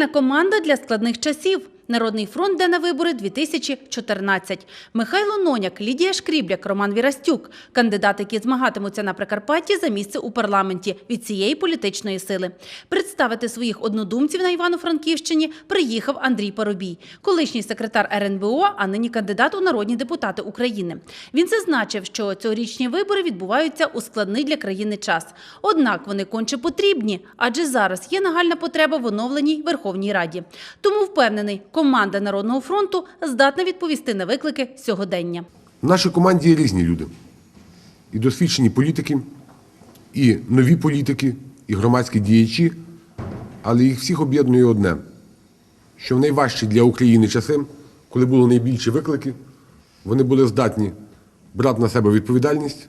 Сильна команда для складних часів. Народний фронт де на вибори 2014. Михайло Ноняк, Лідія Шкрібляк, Роман Вірастюк – кандидати, які змагатимуться на Прикарпатті за місце у парламенті від цієї політичної сили. Представити своїх однодумців на Івано-Франківщині приїхав Андрій Парубій, колишній секретар РНБО, а нині кандидат у народні депутати України. Він зазначив, що цьогорічні вибори відбуваються у складний для країни час. Однак вони конче потрібні, адже зараз є нагальна потреба в оновленій Верховній Раді. Тому впевнений, команда Народного фронту здатна відповісти на виклики сьогодення. В нашій команді є різні люди. І досвідчені політики, і нові політики, і громадські діячі, але їх всіх об'єднує одне, що в найважчі для України часи, коли були найбільші виклики, вони були здатні брати на себе відповідальність,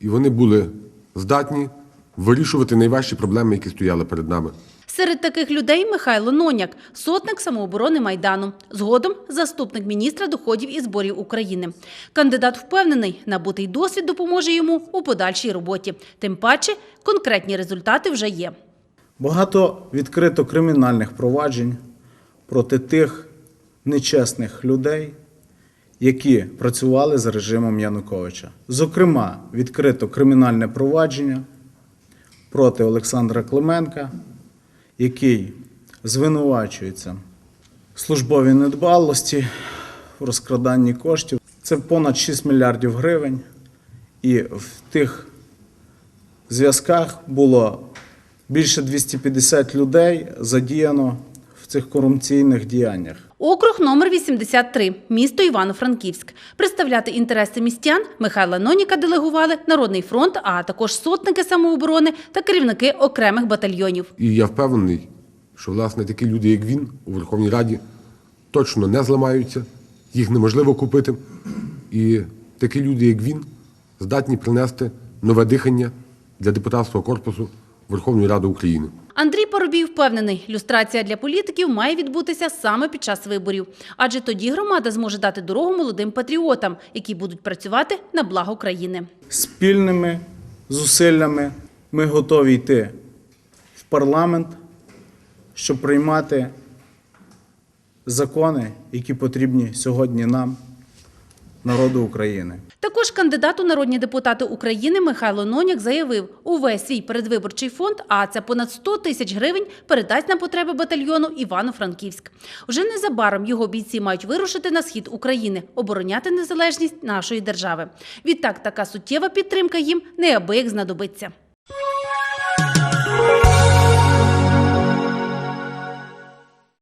і вони були здатні вирішувати найважчі проблеми, які стояли перед нами. Серед таких людей Михайло Ноняк, сотник самооборони Майдану, згодом заступник міністра доходів і зборів України. Кандидат впевнений, набутий досвід допоможе йому у подальшій роботі. Тим паче, конкретні результати вже є. Багато відкрито кримінальних проваджень проти тих нечесних людей, які працювали за режимом Януковича. Зокрема, відкрито кримінальне провадження проти Олександра Клименка, який звинувачується в службовій недбалості, в розкраданні коштів. Це понад 6 мільярдів гривень. І в тих зв'язках було більше 250 людей задіяно цих корупційних діяннях. Округ номер 83, місто Івано-Франківськ. Представляти інтереси містян Михайла Ноніка делегували Народний фронт, а також сотники самооборони та керівники окремих батальйонів. І я впевнений, що власне такі люди, як він, у Верховній Раді точно не зламаються, їх неможливо купити. І такі люди, як він, здатні принести нове дихання для депутатського корпусу Верховної Ради України. Андрій Поробій впевнений, люстрація для політиків має відбутися саме під час виборів. Адже тоді громада зможе дати дорогу молодим патріотам, які будуть працювати на благо країни. Спільними зусиллями ми готові йти в парламент, щоб приймати закони, які потрібні сьогодні нам, народу України. Також кандидат у народні депутати України Михайло Ноняк заявив, увесь свій передвиборчий фонд, а це понад 100 тисяч гривень, передасть на потреби батальйону Івано-Франківськ. Вже незабаром його бійці мають вирушити на схід України, обороняти незалежність нашої держави. Відтак, така суттєва підтримка їм неабияк знадобиться.